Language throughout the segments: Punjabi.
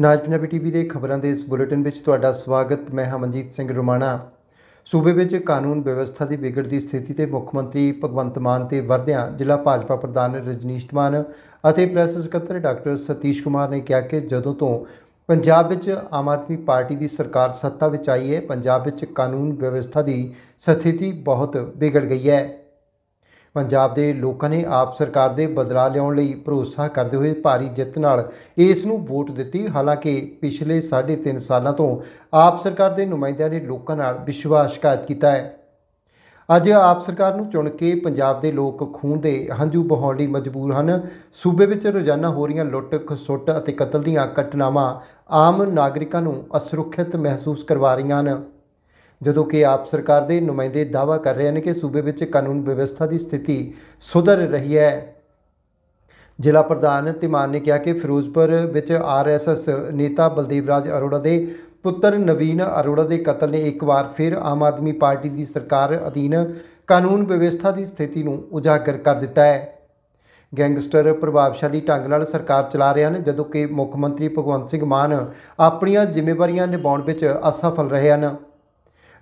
ਨਾਜ ਪੰਜਾਬੀ ਟੀਵੀ ਦੇ ਖਬਰਾਂ ਦੇ ਇਸ ਬੁਲੇਟਿਨ ਵਿੱਚ ਤੁਹਾਡਾ ਸਵਾਗਤ। ਮੈਂ ਹਮਨਜੀਤ ਸਿੰਘ ਰੁਮਾਣਾ। ਸੂਬੇ ਵਿੱਚ ਕਾਨੂੰਨ ਵਿਵਸਥਾ ਦੀ ਵਿਗੜਦੀ ਸਥਿਤੀ ਤੇ ਮੁੱਖ ਮੰਤਰੀ ਭਗਵੰਤ ਮਾਨ ਤੇ ਵਰਦਿਆਂ ਜ਼ਿਲ੍ਹਾ ਭਾਜਪਾ ਪ੍ਰਧਾਨ ਰਜਨੀਸ਼ ਮਾਨ ਅਤੇ ਪ੍ਰੈਸ ਸਕੱਤਰ ਡਾਕਟਰ ਸਤੀਸ਼ ਕੁਮਾਰ ਨੇ ਕਿਹਾ ਕਿ ਜਦੋਂ ਤੋਂ ਪੰਜਾਬ ਵਿੱਚ ਆਮ ਆਦਮੀ ਪਾਰਟੀ ਦੀ ਸਰਕਾਰ ਸੱਤਾ ਵਿੱਚ ਆਈ ਹੈ, ਪੰਜਾਬ ਵਿੱਚ ਕਾਨੂੰਨ ਵਿਵਸਥਾ ਦੀ ਸਥਿਤੀ ਬਹੁਤ ਵਿਗੜ ਗਈ ਹੈ। ਪੰਜਾਬ ਦੇ ਲੋਕਾਂ ਨੇ ਆਪ ਸਰਕਾਰ ਦੇ ਬਦਲਾਅ ਲਿਆਉਣ ਲਈ ਭਰੋਸਾ ਕਰਦੇ ਹੋਏ ਭਾਰੀ ਜਿੱਤ ਨਾਲ ਇਸ ਨੂੰ ਵੋਟ ਦਿੱਤੀ। ਹਾਲਾਂਕਿ ਪਿਛਲੇ 3.5 ਸਾਲਾਂ ਤੋਂ ਆਪ ਸਰਕਾਰ ਦੇ ਨੁਮਾਇੰਦਿਆਂ ਨੇ ਲੋਕਾਂ ਨਾਲ ਵਿਸ਼ਵਾਸਘਾਤ ਕੀਤਾ ਹੈ। ਅੱਜ ਆਪ ਸਰਕਾਰ ਨੂੰ ਚੁਣ ਕੇ ਪੰਜਾਬ ਦੇ ਲੋਕ ਖੂਨ ਦੇ ਹੰਝੂ ਬਹਾਉਣ ਲਈ ਮਜਬੂਰ ਹਨ। ਸੂਬੇ ਵਿੱਚ ਰੋਜ਼ਾਨਾ ਹੋ ਰਹੀਆਂ ਲੁੱਟ, ਖਸੁੱਟ ਅਤੇ ਕਤਲ ਦੀਆਂ ਘਟਨਾਵਾਂ ਆਮ ਨਾਗਰਿਕਾਂ ਨੂੰ ਅਸੁਰੱਖਿਅਤ ਮਹਿਸੂਸ ਕਰਵਾ ਰਹੀਆਂ ਹਨ। ਜਦੋਂ ਕਿ ਆਪ ਸਰਕਾਰ ਦੇ ਨੁਮਾਇੰਦੇ ਦਾਅਵਾ ਕਰ ਰਹੇ ਨੇ ਕਿ ਸੂਬੇ ਵਿੱਚ ਕਾਨੂੰਨ ਵਿਵਸਥਾ ਦੀ ਸਥਿਤੀ ਸੁਧਰ ਰਹੀ ਹੈ। ਜ਼ਿਲ੍ਹਾ ਪ੍ਰਧਾਨ ਤਿਮਾਨ ਨੇ ਕਿਹਾ ਕਿ ਫਿਰੋਜ਼ਪੁਰ ਵਿੱਚ ਆਰਐਸਐਸ ਨੇਤਾ ਬਲਦੇਵ ਰਾਜ ਅਰੋੜਾ ਦੇ ਪੁੱਤਰ ਨਵੀਨ ਅਰੋੜਾ ਦੇ ਕਤਲ ਨੇ ਇੱਕ ਵਾਰ ਫਿਰ ਆਮ ਆਦਮੀ ਪਾਰਟੀ ਦੀ ਸਰਕਾਰ ਅਧੀਨ ਕਾਨੂੰਨ ਵਿਵਸਥਾ ਦੀ ਸਥਿਤੀ ਨੂੰ ਉਜਾਗਰ ਕਰ ਦਿੱਤਾ ਹੈ। ਗੈਂਗਸਟਰ ਪ੍ਰਭਾਵਸ਼ਾਲੀ ਢੰਗ ਨਾਲ ਸਰਕਾਰ ਚਲਾ ਰਹੇ ਹਨ, ਜਦੋਂ ਕਿ ਮੁੱਖ ਮੰਤਰੀ ਭਗਵੰਤ ਸਿੰਘ ਮਾਨ ਆਪਣੀਆਂ ਜ਼ਿੰਮੇਵਾਰੀਆਂ ਨਿਭਾਉਣ ਵਿੱਚ ਅਸਫਲ ਰਹੇ ਹਨ।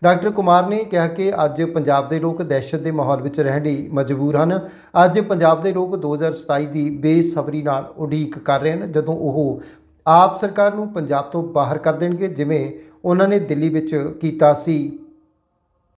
ਡਾਕਟਰ ਕੁਮਾਰ ਨੇ ਕਿਹਾ ਕਿ ਅੱਜ ਪੰਜਾਬ ਦੇ ਲੋਕ ਦਹਿਸ਼ਤ ਦੇ ਮਾਹੌਲ ਵਿੱਚ ਰਹਿਣ ਲਈ ਮਜਬੂਰ ਹਨ। ਅੱਜ ਪੰਜਾਬ ਦੇ ਲੋਕ 2027 ਦੀ ਬੇਸਬਰੀ ਨਾਲ ਉਡੀਕ ਕਰ ਰਹੇ ਹਨ, ਜਦੋਂ ਉਹ ਆਪ ਸਰਕਾਰ ਨੂੰ ਪੰਜਾਬ ਤੋਂ ਬਾਹਰ ਕਰ ਦੇਣਗੇ, ਜਿਵੇਂ ਉਹਨਾਂ ਨੇ ਦਿੱਲੀ ਵਿੱਚ ਕੀਤਾ ਸੀ।